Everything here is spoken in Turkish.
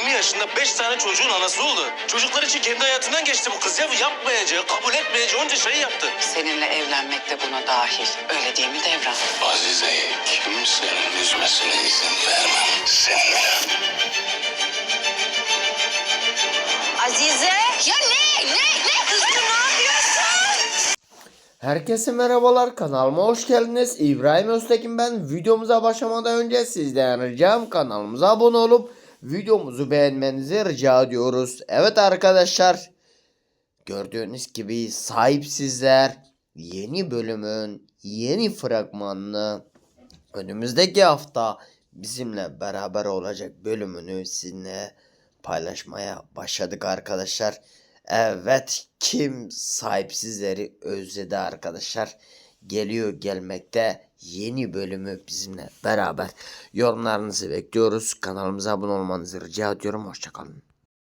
yaşında 5 tane çocuğun anası oldu. Çocuklar için kendi hayatından geçti bu kız ya. Yapmayacağı, kabul etmeyeceği onca şeyi yaptı. Seninle evlenmek de buna dahil. Öyle değil mi Devran? Azize'yi kimsenin üzmesine izin vermem. Seninle. Azize. Ya ne? Ne? Ne kızım ne yapıyorsun? Herkese merhabalar kanalıma hoş geldiniz. İbrahim Öztekin ben. Videomuza başlamadan önce sizden ricam kanalımıza abone olup videomuzu beğenmenizi rica ediyoruz. Evet arkadaşlar gördüğünüz gibi sahipsizler yeni bölümün yeni fragmanını önümüzdeki hafta bizimle beraber olacak bölümünü sizinle paylaşmaya başladık arkadaşlar. Evet kim sahipsizleri özledi arkadaşlar. Geliyor gelmekte yeni bölümü bizimle beraber. Yorumlarınızı bekliyoruz. Kanalımıza abone olmanızı rica ediyorum. Hoşçakalın.